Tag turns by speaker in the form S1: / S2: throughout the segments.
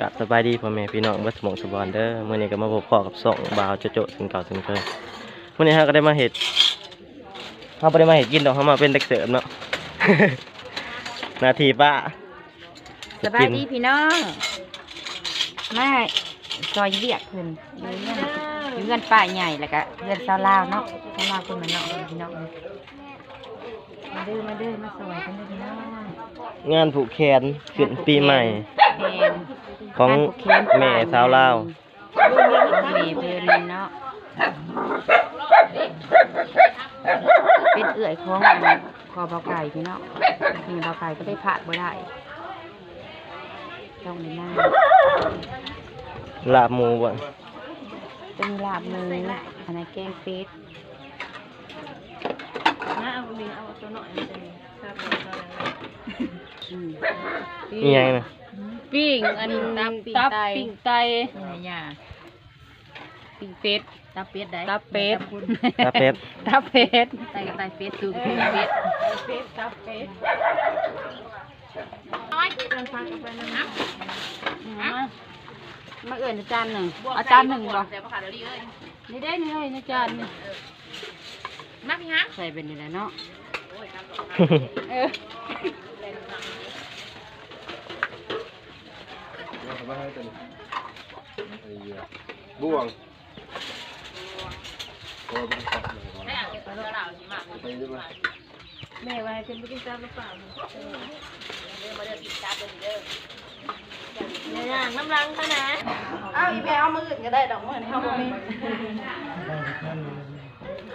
S1: กับสบายดีพ่อแม่พี่น้องวัดสมองสบอนเด้อมื่อนี้ก็มาพบพ่อกับสองบ่าวโจโจถึงเก่าถึงเคยมื่อนี้ฮะก็ได้มาเห็ดเขาบ่ได้มาเห็ดกินดอกเขามาเป็นเด็กเสิร์ฟเนาะ นาทีป้า
S2: สบายดีพี่น้องมาซอยเรียกเพิ่นอยู่ เงินอยู่เงินป้าใหญ่แล้วก็เงินเศร้าลาวเนาะเศร้าลาวเพิ่นมาเนาะเพิ่นพี่น้องมาเด้อมาเด้อมาซอยกันเด้อพี่น้อง
S1: งานผูกแขนขึ้นปีใหม่
S2: แม่น
S1: ของ
S2: งานผูกแขนป้
S1: แม่สาวลาว
S2: แม่เพิ่นเนาะเป็นเอื้อยของคอเบาไก่พี่น้องนี่เบาไก่ก็ได้ผ่านบ่ได้ต้องในหน้า
S1: ลาบหมูบ่
S2: เป็นลาบหมูอันนั้นแกงเป็ด
S3: มาเอาบินเอาตัวหน่อยมันจะมีคาบตัวอะไร
S2: อืม
S1: อีหยังน่ะ
S3: ปิ้งอันตับตับปิ้งไต
S2: อะไรอย่าง
S3: ปิ้งเป็ด
S2: ตับเป็ดได้
S3: ตับเป็ด
S1: ตาเป็ด
S3: ตับเป็ด
S2: ไตกับไตเป็ดสูงเป็ดเป็ด
S3: เป็ดตับเป็ด
S2: มาเอื่นอาจารย์หนึ่งอาจารย์หนึ่งเหรอ
S3: นี่ได้นี่เลยนะจานนี่มาพี่ฮะ
S2: ใส่เป็นอะไรเนาะ
S3: เออ
S4: บ่วง
S3: แม่ไว้เป็นไปกินตับหรือเปล่าเนี่ ยย่างน้ำลังเขานะเอาอีแมวมืออื่นก็ได้ดอกมือเขาบ่มี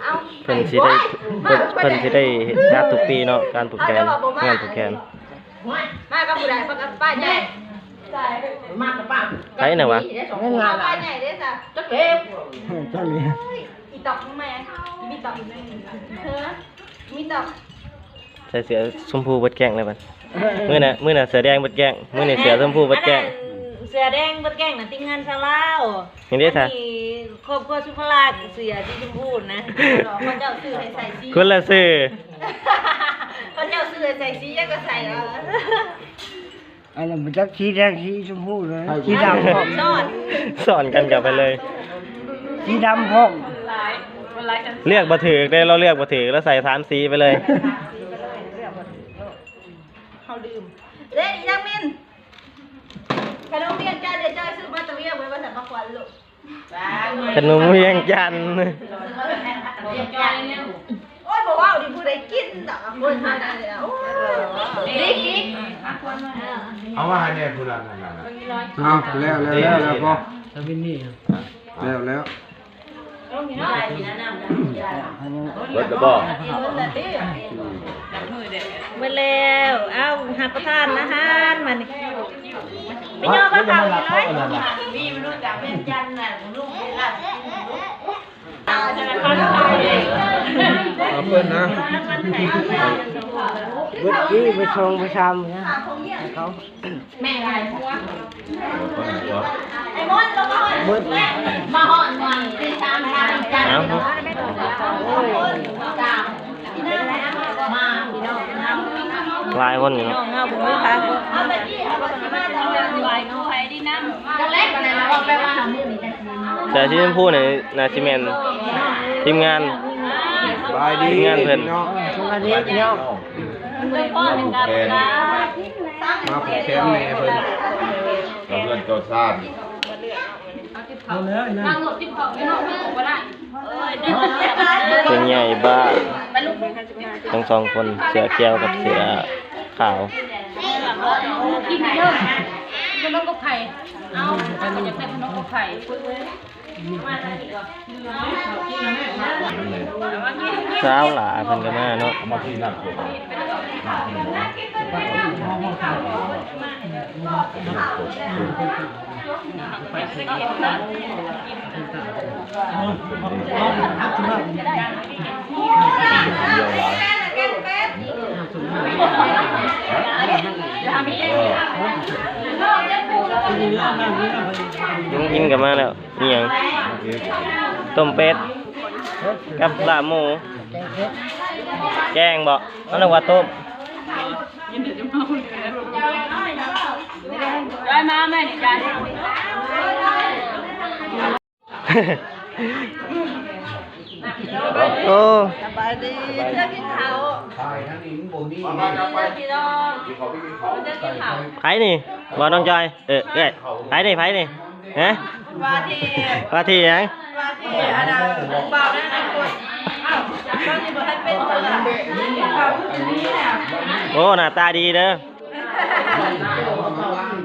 S3: เอา
S1: เพิ่นสิได้เพิ่นเพิ่นสิได้เฮ็ดงานทุกปีเนาะการผูกแขนงานผูกแขน
S3: มากับผู้ใดมากับป้าใหญ่
S1: ไปไหนวะ
S3: เอาป้าใหญ่เด้อจ้ะจะเก็บอีตอกแม่มีตอกอีกไหมเธอมีตอก
S1: ใส่เสื้อชมพูเบิดแกงเลยบัดมื้อน่ะมื้อน่ะเสื้อแดงเบิดแกงมื้อนี้เสื้อชมพูเบิดแกง
S5: เสือแดงบดแกงน่ะติงงานซาลาว
S1: เห็นได้ซะ
S5: อันนี้ครอบครัวสุภราชเสือที่ชมพูนะเขาเจ้าซื้อให้ใส่สี
S1: คนละซื้อ
S5: เขาเจ้าซื้อให้ใส่สียังก็ใส่เอา
S6: อันนั้นมันจะสีแดงสีชมพูเลยสีดำพร้อม
S5: ซ่อน
S1: สอนกันกลับไปเลย
S6: สีดำพร้อม
S1: เลือกบ่ถือได้เราเลือกบ่ถือแล้วใส่สามสีไปเลย
S5: เขาดื่มเด้อีจังมิน ขนมเวียงจันทร์เดี๋ยวจ้อยซื้อมาตะเวียงไว้ว่าแต่มาควันลูก
S1: ขนมเวียงจันทน์
S5: โอ้ยบอกว่าดิผู้ใดกินดอกคนมาได้แล้วดิกิน
S4: เอามาให้เนี่ยผู้ละนั่นน่ะ
S6: เอาแล้วแล้วแล้วแล้วก็แล้วแล้ว
S4: เบิดบ่
S5: มาแล้ว เอาหาประทานอาหารมานี่ ไม่ยอมมาเผาอีกเลย
S4: เอาเพิ่นนะ
S6: เมื่อกี้ไปชงไปชามนะเขา
S5: ไอ้มดลงมาหอน
S6: เมื่อ
S5: มาหอนก่อนไปตามตามกัน
S1: เอา
S5: มาพี่น้อง
S1: ห ลายคนอยู่เนาะ
S5: เงาบุ้ยค่ะเอาไปที่เอาไปที่มาตอนไหวน้องไฟดีน้ำก็เล็กนนะว่าไปว่ามือนี่จะกิน
S1: เสื้อสีชมพูนี่น่าสิแม่นทีมงาน
S4: บายดี
S1: งานเพิ่น
S4: เนาะ
S6: ชงอันนี้เนาะ
S3: พ่อเป็นกับกา
S4: มาผูกแขนแม่เพิ่อนกับเพื่อนตัวซ่าน
S3: นั่งหลบเขาไม่หลบไม่หลบก็ได้
S1: เป็นใหญ่บ้าทั้งสองคนเสือเขียวกับเสือ ขาว
S3: กินเยอะขนมกับไข่ เอามันจะเป็นขนมกับไข่
S1: สาวหลาเพิ่นก็มาเนาะ
S4: มาที่นั่นก่อน
S1: ยิงยิงกันมาแล้วนี่หยังต้มเป็ดกับลาบหมูแกงบ่มันเรียกว่าต้ม
S3: ได้
S5: อยมาแม่นี่จ้า
S1: โอ้
S5: สบายดีเจ้ากินข้า ว
S4: ถ่ายทั้งนี้มันบ่มี
S5: เจ้าพี่น้อง
S4: กินข้าวพี่กินข้าว
S5: เจ้ากินข้าว
S1: ไผนี่บ่น้องจอย เออเอ้ยไผนี่ไผนี่ฮะ
S5: ว่าที่
S1: ว่าที่หยัง
S5: ว่าที่อันนั้นเบาได้นะคนอ้าวตอนนี้บ่ทันเป็นเท่าไหร่ข้าวคือนี้แหละ
S1: โอ้หน้าตาดีเด้อ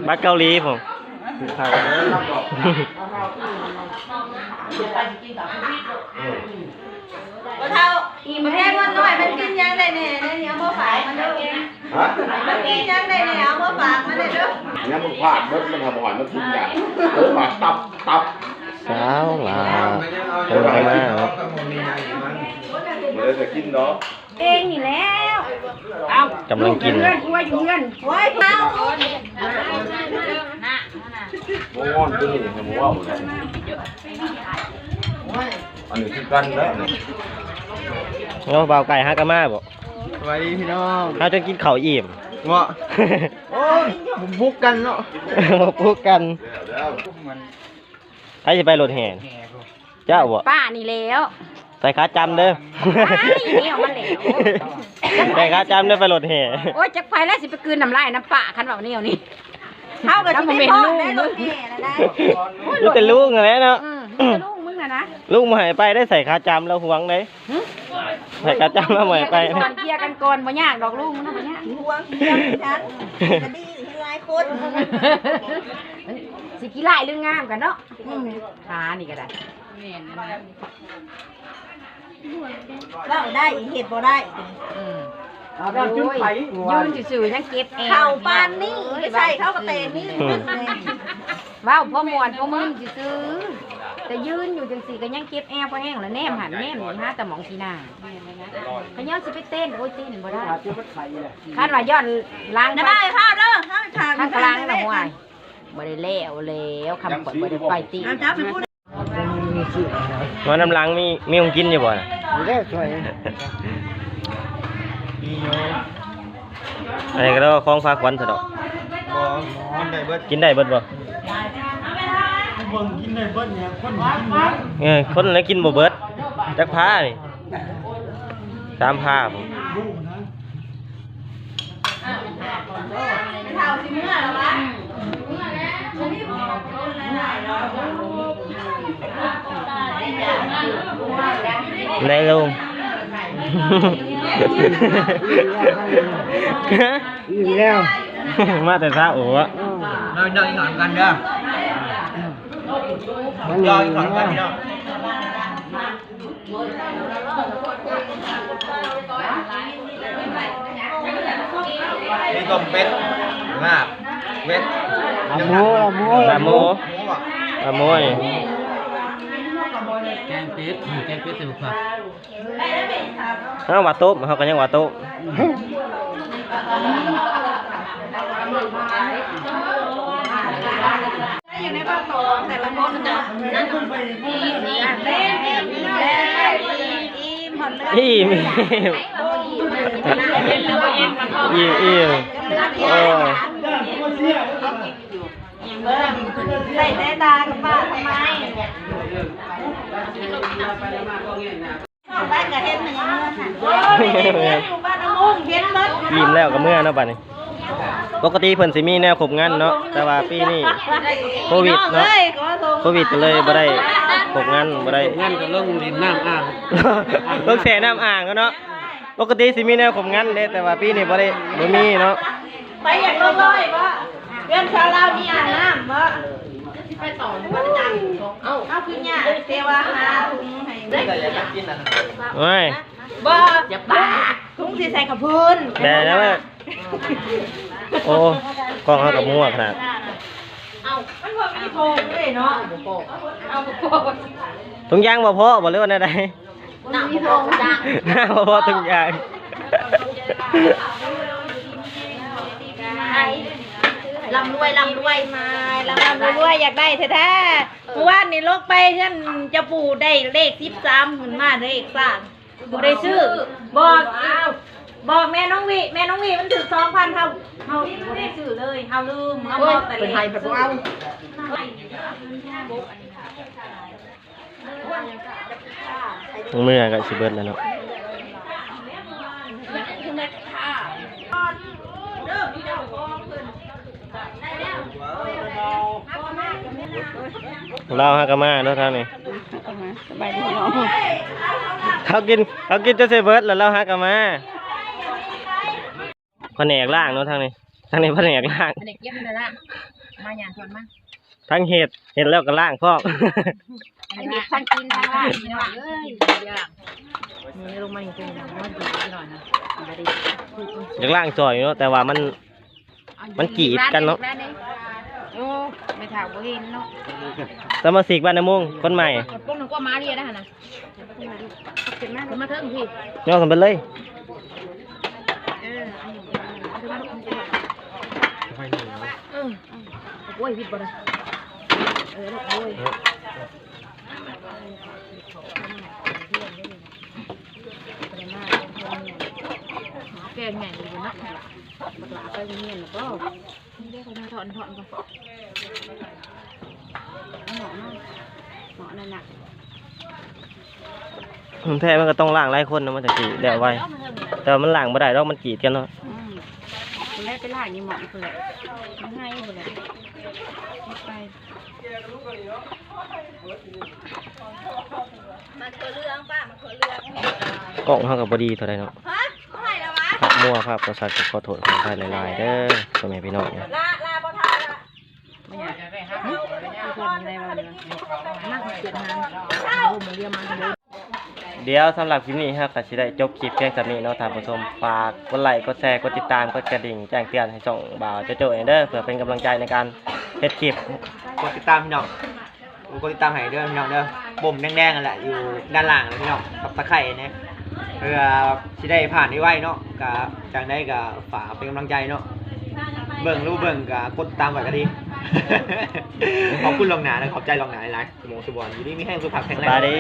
S1: บัดเกาหลีผมครับ
S5: บ่ เท่าประเภทมันน้อยมันกินยังได้แน่ในนี้เอามาฝากมันเด้อ
S4: ฮะ
S5: มันกินยังได้แน่เอามาฝากมันเด้อ
S4: เนี่ยมันพลาดเบิดมันทำหอยมันกินอย่างเออมาตับตับ
S1: สาวหลา
S4: เออให้กินเนาะมันเลยจะกินเนาะ
S2: เองนี่แล้ว
S1: กำลังกิน
S2: เพื่อนกูว่าอยู่เพื่อน
S5: โอ้ยเท่า
S4: โม่อนตัวนี้ให้หมูว่าหมดเลย อันนี้คือกันแล้วนี่
S1: เนาะเบาไก่ฮักกะมาบ่
S6: สวัสดีพี่น้อง
S1: เฮาจะกินข้าวอิ่ม
S6: เงาะโอ้ยผมบุกกันเนาะ
S1: มาพูดกัน
S4: แล้ว
S1: ใครจะไปรถแห่เจ้าบ่
S2: ป้านี่แล้ว
S1: ใส่ขาจำเด้อ
S2: นี่เอามาแล้ว
S1: ใส่ขาจำเด้อไปรถแห่
S2: โอ้ยจักไฟแล้วสิไปคืนน้ำลายน้ำปะคันแบบนี้เอานี่
S5: เท่ากับ
S2: แล้ว
S5: ที่
S2: มัน
S5: ไม่
S2: เป็น
S5: พอ
S2: ลูก
S5: ได้
S2: มึ
S5: ลู
S2: ง
S5: กแม่นะได้
S1: ลูกแต่ลูกนั่นแหละเนาะ
S2: อืมเป็ นลูกมึงอะนะ
S1: ลูกมาใหายไปได้ใส่ขาจำแล้วหวงเลยใส่ขาจำแล้วมาใหายไป
S2: ก่อนเคลียร์กันก่อนบ่ยากดอกลูกมึงนะบ่ยาก
S5: ห่วงเรื่องฉันจะดีให้หลายคน
S2: สิกี่ลายเรื่องงามกันเนาะอืมขานี่ก็ได้
S5: เล่าได้อีกเหตุบ่ได้
S2: อืม
S6: เอาแบบจุ้งไผ่
S2: ยืนซื่อๆยังเก็บเอง
S5: เข่าปานนี่ไม่ใช่เข้ากระเตนนี่
S2: ว้าวพ่อมวนพ่อมึนซื่อๆ แต่ยืนอยู่จังสี่ก็ยังเก็บแอลพอแห้งแล้วแนมหันแนมนี่ฮะแต่หมองสีหน้าก็ยังสิไปเต้นโอ้ยเต้นบ่ได้
S6: จุ้งไผ่เลย
S2: คาดว่าย้อนล้าง
S5: จะได้ภาพเด้อห้ามทาง
S2: ข้างกลางน่ะห่วยบ่ได้แล้วแล้วคำก่อนบ่ได้ไปตี
S5: อาจารย์ไปพูด
S6: มีสิ
S1: มาน้ำลังมีมีของกินอยู่บ่น่ะ
S6: อยู่ได้สวย
S1: อันนี้ก็เรียกว่าของฝากขวัญสะดอก
S6: บ่กินได้เบิด
S1: กินได้เบิด บ่
S6: เบิ่งกินได้เบิดเนี่ยคนกินนะ
S1: เออคนไหนกินบ่เบิดจักผ้านี่สามผ้าผม
S6: ลูกนะ
S5: เท่าสิเมื่อแล้ววะ
S1: ได้ลุง
S6: อิ่มแล้ว
S1: มาแต่เช้าโอ้วะ
S6: น้อยน้อยหน่อยกันเด้อมันย่อยหน่อยกันพี่น้องนี่ต้มเป็ดลาบเป็ดลาหมูลาหมู
S1: ลาหมูลาหมูนี่
S6: แกง เป็ดแกงเป็ดเต็มครับ
S1: เฮาว่าโต๊ะเฮาก็ยังว่าโต๊ะ
S5: อยู่ ในบ้านต่อแต่ละคนนะนั่นคุณไปนี่นี่เล่นเล่นเล่นอิ่มหมดเลย
S1: อิ่มอิ่มอิ่มโอ้
S5: ใส่ในตากับป้าทำไมบ้านกับเห็นมันยังเมื่อค่ะโอ้ยเห็นอยู่บ้านน้ำมุ่งเห็นมั้ย
S1: อิ่มแล้วก็เมื่อนะบัดนี้ ปกติเพิ่นสิมีแนวขบงานเนาะแต่ว่าปีนี้โควิดเนาะโควิดก็เลยบ่ได้ขบงานบ่ได้
S6: งั้นก็ลงดินน้ำอ่าง
S1: ลงแช่น้ำอ่างก็เนาะปกติสิมีแนวขบงานเด้แต่ว่าปีนี้บ่ได้บ่มีเนาะ
S5: ไปอยากลงเลยว่าเรื่องชาวลาวมีอ่างน้ำบ่ไปต่อวันจันทร์เอาเอาคือเนี่ยเทวาหาถุงให้ได้
S1: โอ้ย
S5: บ่อย่าบ้าถุงสีใส่กับพื้น
S1: แต่นะว่า โอ้กล้องเฮากับมั่วขนาด
S5: เอามันบ่มีโพงเลยเนาะเอาโพง
S1: ทุงยางบ่พอบ่เรียกว่าได
S5: หนังมีโพงจัง
S1: หน้าบ่พอทุงยาง
S5: ลำรวยลำรวยมาลำลำรวยอยากได้แท้ๆเมื่อวานนี่ลกไปเพื่อนเจะปู่ได้เลขสิบสามหุ่นมาเลขสามบ่ได้ซื้อบอกอ้าว บอกแม่น้องวิแม่น้องวิมันถึงสองพันเฮาเฮาบ่ได้ซื้อเลยเฮาลืมเฮาเอาแต่
S2: เป็นไทยแบบว่าเอา
S1: เมื่อก็สิเบิดแล้วเนาะเราฮากามาเนาะท่านนี่
S2: สบายดีเนาะ
S1: เขากินเขากินจะเซเบิร์ดแล้วเราฮากามา แผนกล่างเนาะทางนี้ทางนี้แผนกล่าง
S2: อันนี้เก็บเลยละมาหยานทอนมา
S1: ทั้งเห็ดเห็ดแล้วก็ล่างพร้อม
S2: อันนี้ทั้งกินทั้งล่างพี่น้องเอ้ยนี่ลงมาอีกทีนะมันดีหน่อยนะบาดี
S1: อยากล่างซอยอยู่เนาะแต่ว่ามัน มันกรีดกันเนาะ
S2: โอ้ไม่ถามบ่เห็นเนาะ
S1: สมาชิกบ้านนามุงคนใหม่
S2: กดปุ้งนึกว่ามาเรียได้หั่นน่ะขึ้นมาขึ้นมาเถิงพี่
S1: ย่อกันไปเลย
S2: เอออันนี้ขึ้นมาขึ้นมาเออโอ้ยผิดบ่ได้เออโอ้ยแกงใหญ่เลยนาะบักหลาไปเงียนก็นี่ได้คนมาถอนถอนก่อนหมาะมากหมาะนั่นน่ะ
S1: มันแท้มันก็ต้องล่างหลายคนนะมันจะกี่เดี๋ยวไว้ แต่มันล่างไม่ได้เรามันกีดกันเนาะ
S2: ไปล่างนี่เหมาะคนแหละไม่ให้คนแหละไป
S5: มันตัวเรื่องป้ามันตัวเรื่อง
S1: กล้องเขากับบดีเท่าไรเนาะ
S5: ฮะเท่าไหร่แล้ววะ
S1: ภาพมั่วภาพประสาทขอโทษขออภัยหลายๆเด้อพ่อแม่พี่น้อง
S5: ลาลาบ่ทันละ
S2: ไม่อยากจะได้ครับทุกคนมีอะไรบ้างเนี่ยมากเกียรติงานโอ้โหเรียมา เลย
S1: เดี๋ยวสำหรับคลิปนี้ครับก็สิได้จบคลิปเพียงเท่านี้เนาะท่านผู้ชมฝากกดไลค์กดแชร์กดติดตามกดกระดิ่งแจ้งเตือนให้ช่องบ่าวโจโจ้เด้อเพื่อเป็นกำลังใจในการเฮ็ดคลิป
S6: กดติดตามพี่น้องกดติดตามให้เด้อพี่น้องเด้อปุ่มแดงๆนั่นแหละอยู่ด้านล่างเลยพี่น้องกับตะไคร่เนี่ยเพื่อที่ได้ผ่านได้ไวเนาะกะจังได้กะฝากเป็นกำลังใจเนาะเบิ่งรู้เบิ่งกะกดติดตามไว้ก็ดีขอบคุณลองหนานะขอบใจลองหนาหลายๆสมองสมบัติอยู่นี่มีแห้งสุขภาพแข็ง
S1: ส
S6: แรง
S1: บายดี